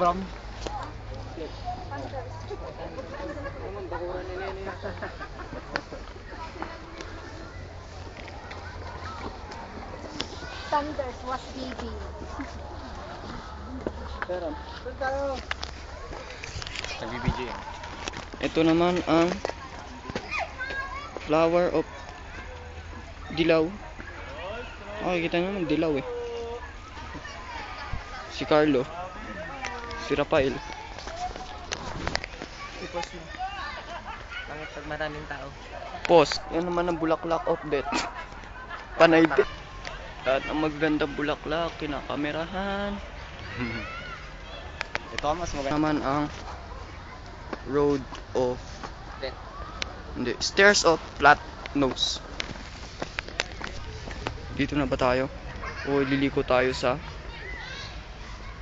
Sobrang. Thunders was BB. Nagbibidyo yan. Ito naman ang flower of dilaw. Okay, kita naman dilaw eh. Si Carlo. Si Rafael. Ipos mo. Pangit pag maraming tao. Post. Yan naman ang bulaklak of death. Panay din. At ang magandang bulaklak, kinakamerahan. Ito ang mas maganda. naman ang road of Death. hindi stairs of flat nose dito na ba tayo o liliko tayo sa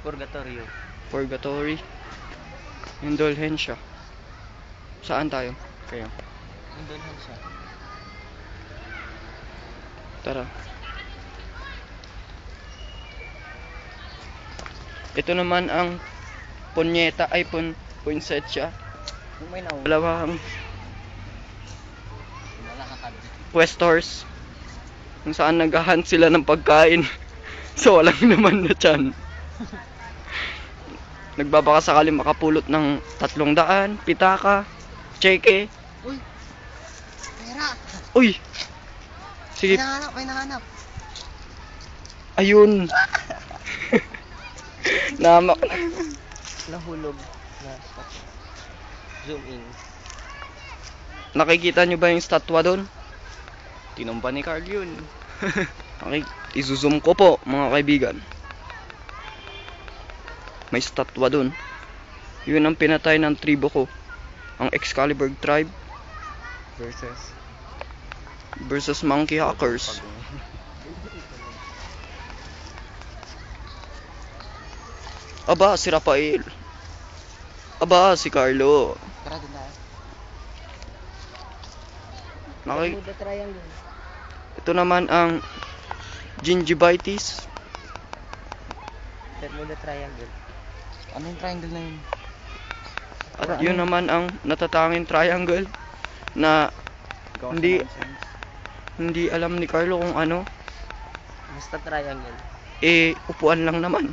Purgatorio. Purgatory. Indulhensya saan tayo? Kayo. Indulhan siya. tara. Ito naman ang punyeta ay pun poinsettia dalawang pwestors kung saan naghahunt sila ng pagkain. So walang naman na tiyan nagbabaka sakali makapulot ng tatlong daan, pitaka, cheque Uy! Pera! uy sige May nahanap, may nahanap. ayun namak Nahulog na. Zoom in. nakikita nyo ba yung statwa doon tinumpa ni Carl yun okay, isusum ko po mga kaibigan may statwa doon yun ang pinatay ng tribo ko ang Excalibur tribe Versus. versus monkey hackers aba si Rafael aba si Carlo Tara doon tayo. Triangle. ito naman ang gingivitis Bermuda Triangle. Ano yung triangle na yun? at yun naman ang natatanging triangle na Hindi. hindi alam ni Carlo kung ano Basta triangle. eh upuan lang naman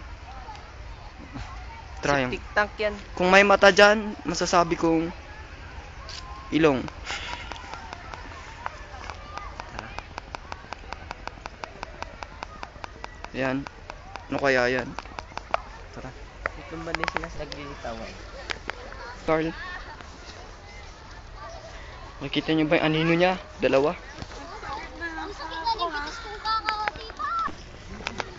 triangle Septic tank yan. kung may mata dyan masasabi kong ilong Tara. yan ano kaya yan Tara. Itong ba din sila naglilitawan? Carl. Nakikita niyo ba yung anino niya? Dalawa